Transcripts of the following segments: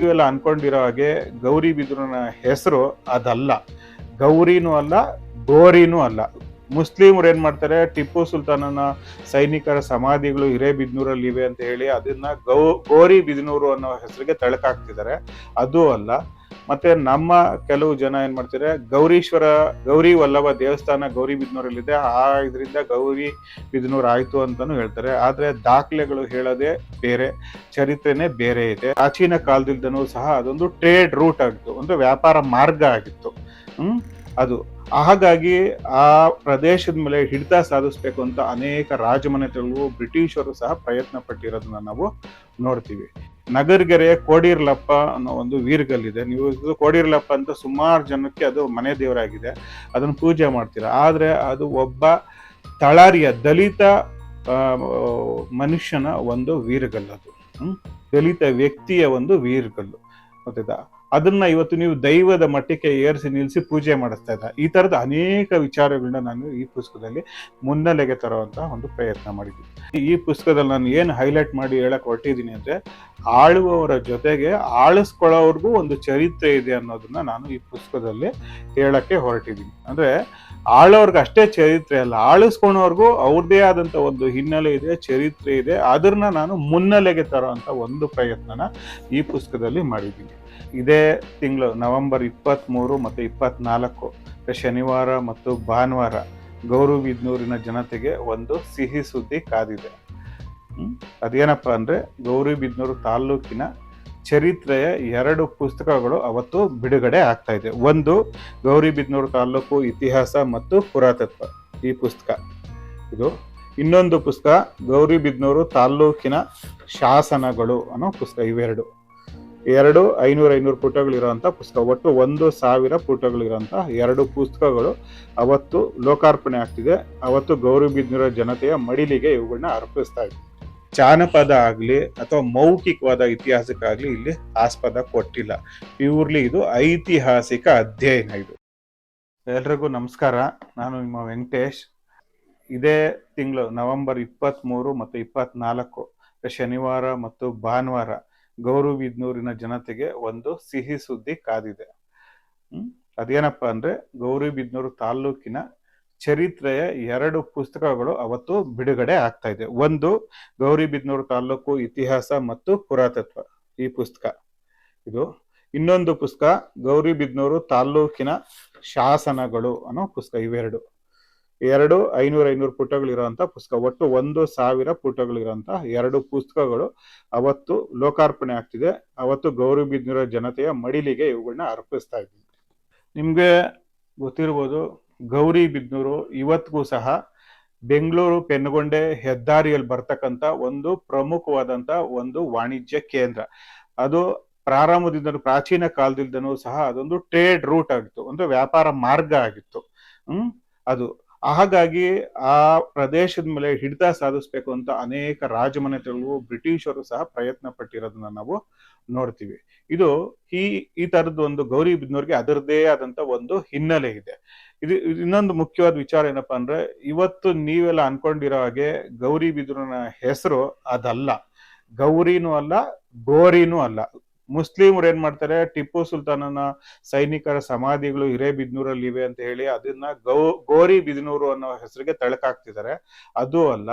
ನೀವೆಲ್ಲ ಅನ್ಕೊಂಡಿರೋ ಹಾಗೆ ಗೌರಿ ಬಿದ್ರನ ಹೆಸರು ಅದಲ್ಲ. ಗೌರಿನೂ ಅಲ್ಲ, ಗೋರಿನೂ ಅಲ್ಲ. ಮುಸ್ಲಿಮರು ಏನ್ ಮಾಡ್ತಾರೆ, ಟಿಪ್ಪು ಸುಲ್ತಾನನ ಸೈನಿಕರ ಸಮಾಧಿಗಳು ಹಿರೇಬಿದ್ನೂರಲ್ಲಿ ಇವೆ ಅಂತ ಹೇಳಿ ಅದನ್ನ ಗೌ, ಗೋರಿ ಬಿದನೂರು ಅನ್ನೋ ಹೆಸರಿಗೆ ತಳಕಾಕ್ತಿದ್ದಾರೆ. ಅದು ಅಲ್ಲ. ಮತ್ತೆ ನಮ್ಮ ಕೆಲವು ಜನ ಏನ್ ಮಾಡ್ತಾರೆ ಗೌರೀಶ್ವರ, ಗೌರಿ ವಲ್ಲಭ ದೇವಸ್ಥಾನ ಗೌರಿ ಬಿದ್ನೂರಲ್ಲಿದೆ. ಆ ಇದರಿಂದ ಗೌರಿ ಬಿದ್ನೂರ್ ಆಯ್ತು ಅಂತಾನು ಹೇಳ್ತಾರೆ. ಆದ್ರೆ ದಾಖಲೆಗಳು ಹೇಳೋದೇ ಬೇರೆ, ಚರಿತ್ರೆನೇ ಬೇರೆ ಇದೆ. ಪ್ರಾಚೀನ ಕಾಲದಿಂದನೂ ಸಹ ಅದೊಂದು ಟ್ರೇಡ್ ರೂಟ್ ಆಗಿತ್ತು, ಒಂದು ವ್ಯಾಪಾರ ಮಾರ್ಗ ಆಗಿತ್ತು. ಹ್ಮ್? ಅದು. ಹಾಗಾಗಿ ಆ ಪ್ರದೇಶದ ಮೇಲೆ ಹಿಡಿತ ಸಾಧಿಸ್ಬೇಕು ಅಂತ ಅನೇಕ ರಾಜಮನೆತನಗಳು ಬ್ರಿಟಿಷರು ಸಹ ಪ್ರಯತ್ನ ಪಟ್ಟಿರೋದನ್ನ ನಾವು ನೋಡ್ತೀವಿ. ನಗರ್ಗೆರೆ ಕೋಡಿರ್ಲಪ್ಪ ಅನ್ನೋ ಒಂದು ವೀರ್ಗಲ್ಲಿದೆ. ನೀವು ಕೋಡಿರ್ಲಪ್ಪ ಅಂತ ಸುಮಾರು ಜನಕ್ಕೆ ಅದು ಮನೆ ದೇವರಾಗಿದೆ. ಅದನ್ನು ಪೂಜೆ ಮಾಡ್ತೀರಾ. ಆದರೆ ಅದು ಒಬ್ಬ ತಳಾರಿಯ ದಲಿತ ಮನುಷ್ಯನ ಒಂದು ವೀರಗಲ್ಲು ಅದು. ದಲಿತ ವ್ಯಕ್ತಿಯ ಒಂದು ವೀರಗಲ್ಲು. ಗೊತ್ತಾಯ್ತಾ? ಅದನ್ನ ಇವತ್ತು ನೀವು ದೈವದ ಮಟ್ಟಕ್ಕೆ ಏರಿಸಿ ನಿಲ್ಲಿಸಿ ಪೂಜೆ ಮಾಡಿಸ್ತಾ ಇದ್ದ. ಈ ತರದ ಅನೇಕ ವಿಚಾರಗಳನ್ನ ನಾನು ಈ ಪುಸ್ತಕದಲ್ಲಿ ಮುನ್ನೆಲೆಗೆ ತರುವಂತ ಒಂದು ಪ್ರಯತ್ನ ಮಾಡಿದ್ದೀನಿ ಈ ಪುಸ್ತಕದಲ್ಲಿ ನಾನು ಏನು ಹೈಲೈಟ್ ಮಾಡಿ ಹೇಳಕ್ ಹೊರಟಿದ್ದೀನಿ ಅಂದ್ರೆ, ಆಳುವವರ ಜೊತೆಗೆ ಆಳಿಸ್ಕೊಳ್ಳೋರ್ಗೂ ಒಂದು ಚರಿತ್ರೆ ಇದೆ ಅನ್ನೋದನ್ನ ನಾನು ಈ ಪುಸ್ತಕದಲ್ಲಿ ಹೇಳಕ್ಕೆ ಹೊರಟಿದ್ದೀನಿ. ಅಂದ್ರೆ, ಆಳೋರ್ಗೆ ಅಷ್ಟೇ ಚರಿತ್ರೆ ಅಲ್ಲ, ಆಳಿಸ್ಕೊಳೋರ್ಗೂ ಅವ್ರದ್ದೇ ಆದಂತ ಒಂದು ಹಿನ್ನೆಲೆ ಇದೆ, ಚರಿತ್ರೆ ಇದೆ ಅದನ್ನ ನಾನು ಮುನ್ನೆಲೆಗೆ ತರುವಂತ ಒಂದು ಪ್ರಯತ್ನನ ಈ ಪುಸ್ತಕದಲ್ಲಿ ಮಾಡಿದ್ದೀನಿ. ಇದೇ ತಿಂಗಳು ನವೆಂಬರ್ ಇಪ್ಪತ್ತ್ಮೂರು ಮತ್ತು ಇಪ್ಪತ್ತ್ನಾಲ್ಕು ಶನಿವಾರ ಮತ್ತು ಭಾನುವಾರ ಗೌರಿಬಿದನೂರಿನ ಜನತೆಗೆ ಒಂದು ಸಿಹಿ ಸುದ್ದಿ ಕಾದಿದೆ? ಅದೇನಪ್ಪ ಅಂದರೆ ಗೌರಿಬಿದನೂರು ತಾಲ್ಲೂಕಿನ ಚರಿತ್ರೆಯ ಎರಡು ಪುಸ್ತಕಗಳು ಅವತ್ತು ಬಿಡುಗಡೆ ಆಗ್ತಾ ಇದೆ. ಒಂದು ಗೌರಿಬಿದನೂರು ತಾಲ್ಲೂಕು ಇತಿಹಾಸ ಮತ್ತು ಪುರಾತತ್ವ, ಈ ಪುಸ್ತಕ. ಇದು ಇನ್ನೊಂದು ಪುಸ್ತಕ ಗೌರಿಬಿದನೂರು ತಾಲ್ಲೂಕಿನ ಶಾಸನಗಳು ಅನ್ನೋ ಪುಸ್ತಕ ಇವೆರಡು. ಎರಡು ಐನೂರ ಐನೂರು ಪುಟಗಳಿರುವಂತ ಪುಸ್ತಕ, ಒಟ್ಟು ಒಂದು ಸಾವಿರ ಪುಟಗಳಿರೋಂಥ ಎರಡು ಪುಸ್ತಕಗಳು ಅವತ್ತು ಲೋಕಾರ್ಪಣೆ ಆಗ್ತಿದೆ. ಅವತ್ತು ಗೌರಿಬಿದ್ನೂರ ಜನತೆಯ ಮಡಿಲಿಗೆ ಇವುಗಳನ್ನ ಅರ್ಪಿಸ್ತಾ ಇದೆ ಜಾನಪದ ಆಗಲಿ ಅಥವಾ ಮೌಖಿಕವಾದ ಇತಿಹಾಸಕ್ಕಾಗಲಿ ಇಲ್ಲಿ ಆಸ್ಪದ ಕೊಟ್ಟಿಲ್ಲ. ಪ್ಯೂರ್ಲಿ ಇದು ಐತಿಹಾಸಿಕ ಅಧ್ಯಯನ ಇದು. ಎಲ್ರಿಗೂ ನಮಸ್ಕಾರ. ನಾನು ನಿಮ್ಮ ವೆಂಕಟೇಶ್. ಇದೇ ತಿಂಗಳು ನವೆಂಬರ್ ಇಪ್ಪತ್ತ್ ಮೂರು ಮತ್ತು ಇಪ್ಪತ್ನಾಲ್ಕು, ಶನಿವಾರ ಮತ್ತು ಭಾನುವಾರ ಗೌರಿಬಿದ್ನೂರಿನ ಜನತೆಗೆ ಒಂದು ಸಿಹಿ ಸುದ್ದಿ ಕಾದಿದೆ. ಅದೇನಪ್ಪ ಅಂದ್ರೆ ಗೌರಿಬಿದನೂರು ತಾಲ್ಲೂಕಿನ ಚರಿತ್ರೆಯ ಎರಡು ಪುಸ್ತಕಗಳು ಅವತ್ತು ಬಿಡುಗಡೆ ಆಗ್ತಾ ಇದೆ. ಒಂದು ಗೌರಿಬಿದನೂರು ತಾಲ್ಲೂಕು ಇತಿಹಾಸ ಮತ್ತು ಪುರಾತತ್ವ, ಈ ಪುಸ್ತಕ. ಇದು ಇನ್ನೊಂದು ಪುಸ್ತಕ ಗೌರಿಬಿದನೂರು ತಾಲ್ಲೂಕಿನ ಶಾಸನಗಳು ಅನ್ನೋ ಪುಸ್ತಕ ಇವೆರಡು. ಎರಡು ಐನೂರ ಐನೂರು ಪುಟಗಳಿರುವಂತಹ ಪುಸ್ತಕ. ಒಟ್ಟು ಒಂದು ಸಾವಿರ ಪುಟಗಳಿರುವಂತಹ ಎರಡು ಪುಸ್ತಕಗಳು ಅವತ್ತು ಲೋಕಾರ್ಪಣೆ ಆಗ್ತಿದೆ. ಅವತ್ತು ಗೌರಿಬಿದ್ನೂರ ಜನತೆಯ ಮಡಿಲಿಗೆ ಇವುಗಳನ್ನ ಅರ್ಪಿಸ್ತಾ ಇದ್ದೀವಿ ನಿಮ್ಗೆ ಗೊತ್ತಿರ್ಬೋದು ಗೌರಿ ಬಿದ್ನೂರು ಇವತ್ತಿಗೂ ಸಹ ಬೆಂಗಳೂರು ಪೆನ್ಗೊಂಡೆ ಹೆದ್ದಾರಿಯಲ್ಲಿ ಬರ್ತಕ್ಕಂಥ ಒಂದು ಪ್ರಮುಖವಾದಂತ ಒಂದು ವಾಣಿಜ್ಯ ಕೇಂದ್ರ. ಅದು ಪ್ರಾರಂಭದಿಂದ ಪ್ರಾಚೀನ ಕಾಲದಿಂದನೂ ಸಹ ಅದೊಂದು ಟ್ರೇಡ್ ರೂಟ್ ಆಗಿತ್ತು. ಒಂದು ವ್ಯಾಪಾರ ಮಾರ್ಗ ಆಗಿತ್ತು. ಹ್ಮ್? ಅದು ಹಾಗಾಗಿ ಆ ಪ್ರದೇಶದ ಮೇಲೆ ಹಿಡಿತ ಸಾಧಿಸ್ಬೇಕು ಅಂತ ಅನೇಕ ರಾಜಮನೆತಗಳು ಬ್ರಿಟಿಷರು ಸಹ ಪ್ರಯತ್ನ ಪಟ್ಟಿರೋದನ್ನ ನಾವು ನೋಡ್ತೀವಿ. ಇದು ಈ ಈ ತರದ ಒಂದು ಗೌರಿ ಬಿದ್ನೂರ್ಗೆ ಅದರದೇ ಆದಂತ ಒಂದು ಹಿನ್ನೆಲೆ ಇದೆ. ಇದು ಇನ್ನೊಂದು ಮುಖ್ಯವಾದ ವಿಚಾರ ಏನಪ್ಪಾ ಅಂದ್ರೆ, ಇವತ್ತು ನೀವೆಲ್ಲ ಅನ್ಕೊಂಡಿರೋ ಹಾಗೆ ಗೌರಿ ಬಿದ್ರನ ಹೆಸರು ಅದಲ್ಲ. ಗೌರಿನೂ ಅಲ್ಲ, ಗೋರಿನೂ ಅಲ್ಲ. ಮುಸ್ಲಿಮರು ಏನ್ ಮಾಡ್ತಾರೆ? ಟಿಪ್ಪು ಸುಲ್ತಾನನ ಸೈನಿಕರ ಸಮಾಧಿಗಳು ಹಿರೇಬಿದ್ನೂರಲ್ಲಿ ಇವೆ ಅಂತ ಹೇಳಿ ಅದನ್ನ ಗೌ, ಗೋರಿ ಬಿದನೂರು ಅನ್ನೋ ಹೆಸರಿಗೆ ತಳಕಾಕ್ತಿದ್ದಾರೆ. ಅದು ಅಲ್ಲ.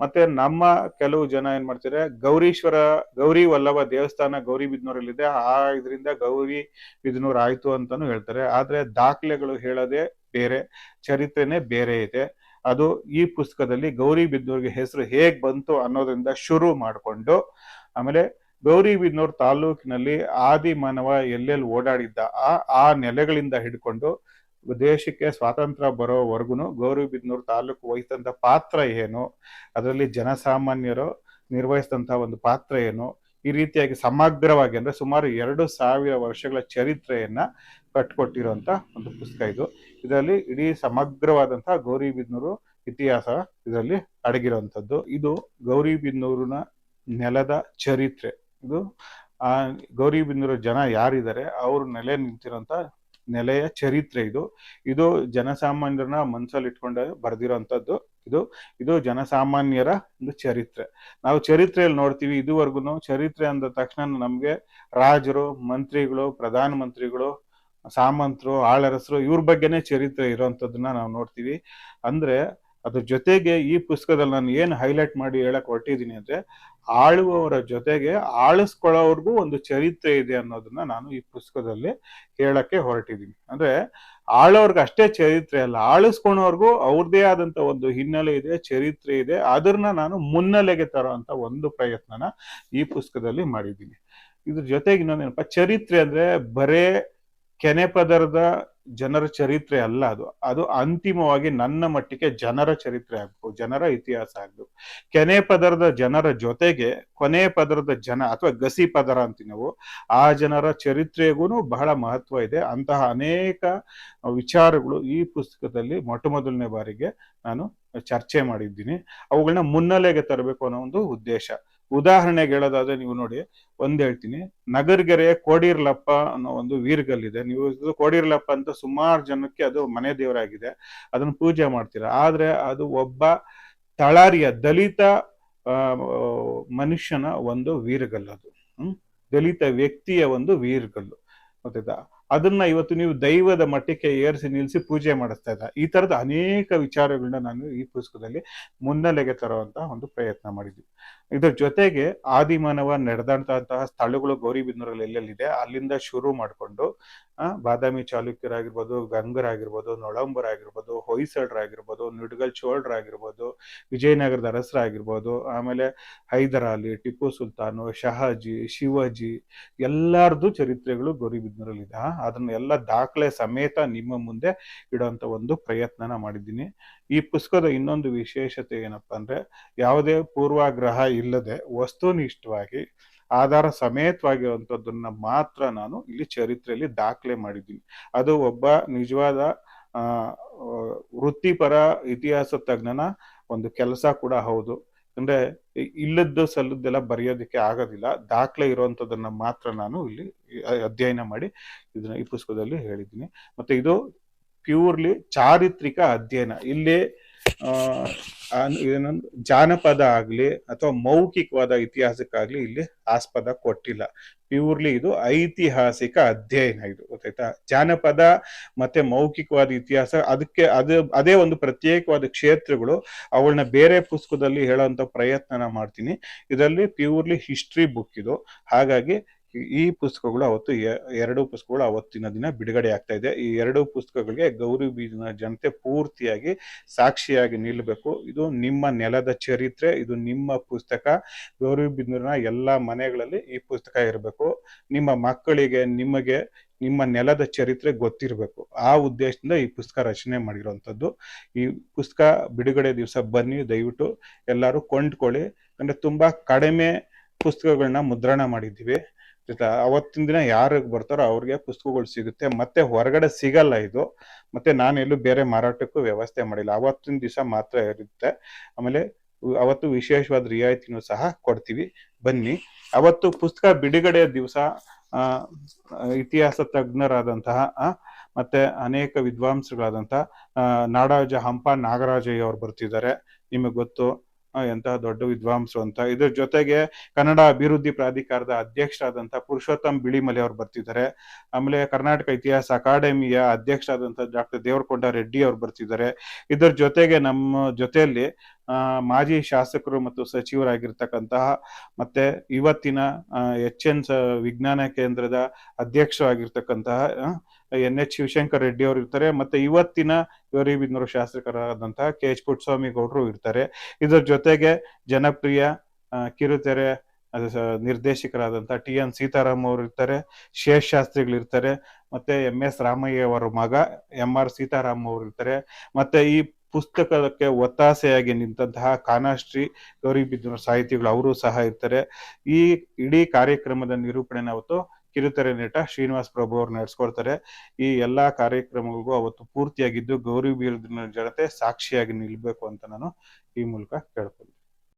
ಮತ್ತೆ ನಮ್ಮ ಕೆಲವು ಜನ ಏನ್ ಮಾಡ್ತಾರೆ? ಗೌರೀಶ್ವರ, ಗೌರಿ ವಲ್ಲಭ ದೇವಸ್ಥಾನ ಗೌರಿ ಬಿದ್ನೂರಲ್ಲಿದೆ. ಆ ಇದರಿಂದ ಗೌರಿ ಬಿದ್ನೂರ್ ಆಯ್ತು ಅಂತಾನು ಹೇಳ್ತಾರೆ. ಆದ್ರೆ ದಾಖಲೆಗಳು ಹೇಳೋದೇ ಬೇರೆ, ಚರಿತ್ರೆನೇ ಬೇರೆ ಇದೆ. ಅದು ಈ ಪುಸ್ತಕದಲ್ಲಿ ಗೌರಿ ಬಿದ್ನೂರಿಗೆ ಹೆಸರು ಹೇಗ್ ಬಂತು ಅನ್ನೋದ್ರಿಂದ ಶುರು ಮಾಡಿಕೊಂಡು ಆಮೇಲೆ ಗೌರಿಬಿದನೂರು ತಾಲೂಕಿನಲ್ಲಿ ಆದಿ ಮಾನವ ಎಲ್ಲೆಲ್ಲಿ ಓಡಾಡಿದ್ದ ಆ ಆ ನೆಲೆಗಳಿಂದ ಹಿಡ್ಕೊಂಡು ದೇಶಕ್ಕೆ ಸ್ವಾತಂತ್ರ್ಯ ಬರೋವರೆಗೂ ಗೌರಿಬಿದನೂರು ತಾಲೂಕು ವಹಿಸಿದಂತ ಪಾತ್ರ ಏನು? ಅದರಲ್ಲಿ ಜನಸಾಮಾನ್ಯರು ನಿರ್ವಹಿಸಿದಂಥ ಒಂದು ಪಾತ್ರ ಏನು? ಈ ರೀತಿಯಾಗಿ ಸಮಗ್ರವಾಗಿ ಅಂದ್ರೆ ಸುಮಾರು ಎರಡು ಸಾವಿರ ವರ್ಷಗಳ ಚರಿತ್ರೆಯನ್ನ ಕಟ್ಕೊಟ್ಟಿರುವಂತ ಒಂದು ಪುಸ್ತಕ ಇದು. ಇದರಲ್ಲಿ ಇಡೀ ಸಮಗ್ರವಾದಂತಹ ಗೌರಿಬಿದನೂರು ಇತಿಹಾಸ ಇದರಲ್ಲಿ ಅಡಗಿರುವಂತದ್ದು. ಇದು ಗೌರಿಬಿದನೂರಿನ ನೆಲದ ಚರಿತ್ರೆ. ಇದು. ಆ ಗೌರಿಬಿದನೂರು ಜನ ಯಾರಿದ್ದಾರೆ, ಅವ್ರ ನೆಲೆ ನಿಂತಿರೋಂತ ನೆಲೆಯ ಚರಿತ್ರೆ ಇದು. ಇದು ಜನಸಾಮಾನ್ಯರನ್ನ ಮನಸ್ಸಲ್ಲಿ ಇಟ್ಕೊಂಡು ಬರೆದಿರೋಂಥದ್ದು ಇದು. ಇದು ಜನಸಾಮಾನ್ಯರ ಒಂದು ಚರಿತ್ರೆ. ನಾವು ಚರಿತ್ರೆಯಲ್ಲಿ ನೋಡ್ತೀವಿ ಇದುವರೆಗೂ ಚರಿತ್ರೆ ಅಂದ ತಕ್ಷಣ ನಮಗೆ ರಾಜರು, ಮಂತ್ರಿಗಳು ಪ್ರಧಾನ ಮಂತ್ರಿಗಳು ಸಾಮಂತರು, ಆಳರಸರು ಇವ್ರ ಬಗ್ಗೆನೇ ಚರಿತ್ರೆ ಇರೋಂಥದ್ದನ್ನ ನಾವು ನೋಡ್ತೀವಿ. ಅಂದ್ರೆ ಅದ್ರ ಜೊತೆಗೆ ಈ ಪುಸ್ತಕದಲ್ಲಿ ನಾನು ಏನು ಹೈಲೈಟ್ ಮಾಡಿ ಹೇಳಕ್ ಹೊರಟಿದ್ದೀನಿ ಅಂದ್ರೆ, ಆಳುವವರ ಜೊತೆಗೆ ಆಳಿಸ್ಕೊಳ್ಳೋರ್ಗೂ ಒಂದು ಚರಿತ್ರೆ ಇದೆ ಅನ್ನೋದನ್ನ ನಾನು ಈ ಪುಸ್ತಕದಲ್ಲಿ ಹೇಳಕ್ಕೆ ಹೊರಟಿದ್ದೀನಿ. ಅಂದ್ರೆ, ಆಳೋರ್ಗೆ ಅಷ್ಟೇ ಚರಿತ್ರೆ ಅಲ್ಲ, ಆಳಿಸ್ಕೊಳೋರ್ಗೂ ಅವ್ರದೇ ಆದಂತ ಒಂದು ಹಿನ್ನೆಲೆ ಇದೆ, ಚರಿತ್ರೆ ಇದೆ ಅದನ್ನ ನಾನು ಮುನ್ನೆಲೆಗೆ ತರೋ ಒಂದು ಪ್ರಯತ್ನನ ಈ ಪುಸ್ತಕದಲ್ಲಿ ಮಾಡಿದ್ದೀನಿ. ಇದ್ರ ಜೊತೆಗೆ ಇನ್ನೊಂದೇನಪ್ಪ, ಚರಿತ್ರೆ ಅಂದ್ರೆ ಬರೇ ಕೆನೆ ಪದರದ ಜನರ ಚರಿತ್ರೆ ಅಲ್ಲ ಅದು. ಅದು ಅಂತಿಮವಾಗಿ ನನ್ನ ಮಟ್ಟಿಗೆ ಜನರ ಚರಿತ್ರೆ ಆಗ್ಬೇಕು, ಜನರ ಇತಿಹಾಸ ಆಗ್ಬೇಕು. ಕೆನೆ ಪದರದ ಜನರ ಜೊತೆಗೆ ಕೊನೆ ಪದರದ ಜನ ಅಥವಾ ಗಸಿ ಪದರ ಅಂತೀವಿ ನಾವು, ಆ ಜನರ ಚರಿತ್ರೆಗೂ ಬಹಳ ಮಹತ್ವ ಇದೆ. ಅಂತಹ ಅನೇಕ ವಿಚಾರಗಳು ಈ ಪುಸ್ತಕದಲ್ಲಿ ಮೊಟ್ಟ ಮೊದಲನೇ ಬಾರಿಗೆ ನಾನು ಚರ್ಚೆ ಮಾಡಿದ್ದೀನಿ. ಅವುಗಳನ್ನ ಮುನ್ನೆಲೆಗೆ ತರಬೇಕು ಅನ್ನೋ ಒಂದು ಉದ್ದೇಶ. ಉದಾಹರಣೆಗೆ ಹೇಳೋದಾದ್ರೆ ನೀವು ನೋಡಿ, ಒಂದ್ ಹೇಳ್ತೀನಿ. ನಗರ್ಗೆರೆ ಕೋಡಿರ್ಲಪ್ಪ ಅನ್ನೋ ಒಂದು ವೀರ್ಗಲ್ಲಿದೆ. ನೀವು ಇದು ಕೋಡಿರ್ಲಪ್ಪ ಅಂತ ಸುಮಾರು ಜನಕ್ಕೆ ಅದು ಮನೆ ದೇವರಾಗಿದೆ. ಅದನ್ನ ಪೂಜೆ ಮಾಡ್ತೀರಾ. ಆದ್ರೆ ಅದು ಒಬ್ಬ ತಳಾರಿಯ ದಲಿತ ಮನುಷ್ಯನ ಒಂದು ವೀರಗಲ್ಲು ಅದು. ದಲಿತ ವ್ಯಕ್ತಿಯ ಒಂದು ವೀರ್ಗಲ್ಲು. ಗೊತ್ತಾಯ್ತಾ? ಅದನ್ನ ಇವತ್ತು ನೀವು ದೈವದ ಮಟ್ಟಕ್ಕೆ ಏರಿಸಿ ನಿಲ್ಲಿಸಿ ಪೂಜೆ ಮಾಡಿಸ್ತಾ ಇದ್ದ. ಈ ತರದ ಅನೇಕ ವಿಚಾರಗಳನ್ನ ನಾನು ಈ ಪುಸ್ತಕದಲ್ಲಿ ಮುನ್ನೆಲೆಗೆ ತರುವಂತಹ ಒಂದು ಪ್ರಯತ್ನ ಮಾಡಿದ್ವಿ. ಇದ್ರ ಜೊತೆಗೆ ಆದಿಮಾನವ ನಡೆದಂತಹ ಸ್ಥಳಗಳು ಗೌರಿಬಿದನೂರಲ್ಲಿ ಎಲ್ಲೆಲ್ಲಿದೆ, ಅಲ್ಲಿಂದ ಶುರು ಮಾಡಿಕೊಂಡು ಬಾದಾಮಿ ಚಾಲುಕ್ಯರಾಗಿರ್ಬೋದು, ಗಂಗರಾಗಿರ್ಬೋದು, ನೊಳಂಬರಾಗಿರ್ಬೋದು, ಹೊಯ್ಸಳರಾಗಿರ್ಬೋದು, ನಿಡ್ಗಲ್ ಚೋಳರಾಗಿರ್ಬೋದು, ವಿಜಯನಗರದ ಅರಸರಾಗಿರ್ಬೋದು, ಆಮೇಲೆ ಹೈದರಾಲಿ, ಟಿಪ್ಪು ಸುಲ್ತಾನು, ಶಹಾಜಿ, ಶಿವಾಜಿ, ಎಲ್ಲಾರ್ದು ಚರಿತ್ರೆಗಳು ಗೌರಿಬಿದನೂರಲ್ಲಿದೆ. ಅದನ್ನ ಎಲ್ಲ ದಾಖಲೆ ಸಮೇತ ನಿಮ್ಮ ಮುಂದೆ ಇಡುವಂತ ಒಂದು ಪ್ರಯತ್ನನ ಮಾಡಿದ್ದೀನಿ. ಈ ಪುಸ್ತಕದ ಇನ್ನೊಂದು ವಿಶೇಷತೆ ಏನಪ್ಪಾ ಅಂದ್ರೆ ಯಾವುದೇ ಪೂರ್ವಾಗ್ರಹ ಇಲ್ಲದೆ ವಸ್ತುನಿಷ್ಠವಾಗಿ, ಆಧಾರ ಸಮೇತವಾಗಿರುವಂಥದ್ದನ್ನ ಮಾತ್ರ ನಾನು ಇಲ್ಲಿ ಚರಿತ್ರೆಯಲ್ಲಿ ದಾಖಲೆ ಮಾಡಿದ್ದೀನಿ. ಅದು ಒಬ್ಬ ನಿಜವಾದ ವೃತ್ತಿಪರ ಇತಿಹಾಸ ತಜ್ಞನ ಒಂದು ಕೆಲಸ ಕೂಡ ಹೌದು. ಅಂದ್ರೆ ಇಲ್ಲದ್ದು ಸಲ್ಲದ್ದೆಲ್ಲ ಬರೆಯೋದಕ್ಕೆ ಆಗೋದಿಲ್ಲ. ದಾಖಲೆ ಇರುವಂತದನ್ನ ಮಾತ್ರ ನಾನು ಇಲ್ಲಿ ಅಧ್ಯಯನ ಮಾಡಿ ಇದನ್ನ ಈ ಪುಸ್ತಕದಲ್ಲಿ ಹೇಳಿದ್ದೀನಿ. ಮತ್ತೆ ಇದು ಪ್ಯೂರ್ಲಿ ಚಾರಿತ್ರಿಕ ಅಧ್ಯಯನ. ಇಲ್ಲಿ ಏನೊಂದು ಜಾನಪದ ಆಗ್ಲಿ ಅಥವಾ ಮೌಖಿಕವಾದ ಇತಿಹಾಸಕ್ಕಾಗ್ಲಿ ಇಲ್ಲಿ ಆಸ್ಪದ ಕೊಟ್ಟಿಲ್ಲ. ಪ್ಯೂರ್ಲಿ ಇದು ಐತಿಹಾಸಿಕ ಅಧ್ಯಯನ ಇದು, ಗೊತ್ತಾಯ್ತಾ? ಜಾನಪದ ಮತ್ತೆ ಮೌಖಿಕವಾದ ಇತಿಹಾಸ, ಅದಕ್ಕೆ, ಅದು, ಅದೇ ಒಂದು ಪ್ರತ್ಯೇಕವಾದ ಕ್ಷೇತ್ರಗಳು, ಅವಳನ್ನ ಬೇರೆ ಪುಸ್ತಕದಲ್ಲಿ ಹೇಳುವಂತ ಪ್ರಯತ್ನ ಮಾಡ್ತೀನಿ. ಇದರಲ್ಲಿ ಪ್ಯೂರ್ಲಿ ಹಿಸ್ಟ್ರಿ ಬುಕ್ ಇದು. ಹಾಗಾಗಿ ಈ ಪುಸ್ತಕಗಳು ಅವತ್ತು ಎರಡು ಪುಸ್ತಕಗಳು ಅವತ್ತಿನ ದಿನ ಬಿಡುಗಡೆ ಆಗ್ತಾ ಇದೆ. ಈ ಎರಡು ಪುಸ್ತಕಗಳಿಗೆ ಗೌರಿ ಬೀಜನ ಜನತೆ ಪೂರ್ತಿಯಾಗಿ ಸಾಕ್ಷಿಯಾಗಿ ನಿಲ್ಲಬೇಕು. ಇದು ನಿಮ್ಮ ನೆಲದ ಚರಿತ್ರೆ, ಇದು ನಿಮ್ಮ ಪುಸ್ತಕ. ಗೌರಿ ಬೀಜನ ಎಲ್ಲ ಮನೆಗಳಲ್ಲಿ ಈ ಪುಸ್ತಕ ಇರಬೇಕು. ನಿಮ್ಮ ಮಕ್ಕಳಿಗೆ, ನಿಮಗೆ, ನಿಮ್ಮ ನೆಲದ ಚರಿತ್ರೆ ಗೊತ್ತಿರಬೇಕು. ಆ ಉದ್ದೇಶದಿಂದ ಈ ಪುಸ್ತಕ ರಚನೆ ಮಾಡಿರುವಂಥದ್ದು. ಈ ಪುಸ್ತಕ ಬಿಡುಗಡೆ ದಿವಸ ಬನ್ನಿ, ದಯವಿಟ್ಟು ಎಲ್ಲರೂ ಕೊಂಡ್ಕೊಳ್ಳಿ. ಅಂದರೆ ತುಂಬ ಕಡಿಮೆ ಪುಸ್ತಕಗಳನ್ನ ಮುದ್ರಣ ಮಾಡಿದ್ದೀವಿ. ಅವತ್ತಿನ ದಿನ ಯಾರಿಗೆ ಬರ್ತಾರೋ ಅವ್ರಿಗೆ ಪುಸ್ತಕಗಳು ಸಿಗುತ್ತೆ. ಮತ್ತೆ ಹೊರಗಡೆ ಸಿಗಲ್ಲ ಇದು. ಮತ್ತೆ ನಾನು ಎಲ್ಲೂ ಬೇರೆ ಮಾರಾಟಕ್ಕೂ ವ್ಯವಸ್ಥೆ ಮಾಡಿಲ್ಲ. ಅವತ್ತಿನ ದಿವಸ ಮಾತ್ರ ಇರುತ್ತೆ. ಆಮೇಲೆ ಅವತ್ತು ವಿಶೇಷವಾದ ರಿಯಾಯಿತಿನೂ ಸಹ ಕೊಡ್ತೀವಿ. ಬನ್ನಿ. ಅವತ್ತು ಪುಸ್ತಕ ಬಿಡುಗಡೆಯ ದಿವಸ ಇತಿಹಾಸ ತಜ್ಞರಾದಂತಹ ಮತ್ತೆ ಅನೇಕ ವಿದ್ವಾಂಸಗಳಾದಂತಹ ನಾಡಾಜ ಹಂಪ ನಾಗರಾಜಯ್ಯ ಅವ್ರು ಬರ್ತಿದ್ದಾರೆ. ನಿಮಗೆ ಗೊತ್ತು. ಎಂತಹ ದೊಡ್ಡ ವಿದ್ವಾಂಸರು ಅಂತ. ಇದ್ರ ಜೊತೆಗೆ ಕನ್ನಡ ಅಭಿವೃದ್ಧಿ ಪ್ರಾಧಿಕಾರದ ಅಧ್ಯಕ್ಷರಾದಂತಹ ಪುರುಷೋತ್ತಮ್ ಬಿಳಿಮಲೆ ಅವರು ಬರ್ತಿದ್ದಾರೆ. ಆಮೇಲೆ ಕರ್ನಾಟಕ ಇತಿಹಾಸ ಅಕಾಡೆಮಿಯ ಅಧ್ಯಕ್ಷರಾದಂತಹ ಡಾಕ್ಟರ್ ದೇವರಕೊಂಡ ರೆಡ್ಡಿ ಅವರು ಬರ್ತಿದ್ದಾರೆ. ಇದ್ರ ಜೊತೆಗೆ ನಮ್ಮ ಜೊತೆಯಲ್ಲಿ ಮಾಜಿ ಶಾಸಕರು ಮತ್ತು ಸಚಿವರಾಗಿರ್ತಕ್ಕಂತಹ ಮತ್ತೆ ಇವತ್ತಿನ ಎಚ್ ಎನ್ ವಿಜ್ಞಾನ ಕೇಂದ್ರದ ಅಧ್ಯಕ್ಷರಾಗಿರ್ತಕ್ಕಂತಹ ಎನ್ ಎಚ್ ಶಿವಶಂಕರ್ ರೆಡ್ಡಿ ಅವರು ಇರ್ತಾರೆ. ಮತ್ತೆ ಇವತ್ತಿನ ಗೌರಿಬಿದನೂರು ಶಾಸಕರಾದಂತಹ ಕೆ ಎಚ್ ಪುಟ್ಟಸ್ವಾಮಿ ಗೌಡರು ಇರ್ತಾರೆ. ಇದರ ಜೊತೆಗೆ ಜನಪ್ರಿಯ ಕಿರುತೆರೆ ನಿರ್ದೇಶಕರಾದಂತಹ ಟಿ ಎನ್ ಸೀತಾರಾಮ್ ಅವರು ಇರ್ತಾರೆ. ಶೇಷ್ ಶಾಸ್ತ್ರಿಗಳು ಇರ್ತಾರೆ. ಮತ್ತೆ ಎಂ ಎಸ್ ರಾಮಯ್ಯ ಅವರ ಮಗ ಎಂ ಆರ್ ಸೀತಾರಾಮ್ ಅವರು ಇರ್ತಾರೆ. ಮತ್ತೆ ಈ ಪುಸ್ತಕಕ್ಕೆ ಒತ್ತಾಸೆಯಾಗಿ ನಿಂತಹ ಕಾನಾಶ್ರೀ ಗೌರಿಬಿದ್ದನೂರು ಸಾಹಿತಿಗಳು ಅವರು ಸಹ ಇರ್ತಾರೆ. ಈ ಇಡೀ ಕಾರ್ಯಕ್ರಮದ ನಿರೂಪಣೆ ಅವತ್ತು ಕಿರುತೆರೆ ನಟ ಶ್ರೀನಿವಾಸ್ ಪ್ರಭು ಅವ್ರು ನಡೆಸ್ಕೊಡ್ತಾರೆ ಈ ಎಲ್ಲಾ ಕಾರ್ಯಕ್ರಮಗಳಿಗೂ ಅವತ್ತು ಪೂರ್ತಿಯಾಗಿದ್ದು ಗೌರಿ ಬೀರದಿನ ಜನತೆ ಸಾಕ್ಷಿಯಾಗಿ ನಿಲ್ಬೇಕು ಅಂತ ನಾನು ಈ ಮೂಲಕ ಕೇಳ್ಕೊಳ್ತೀನಿ.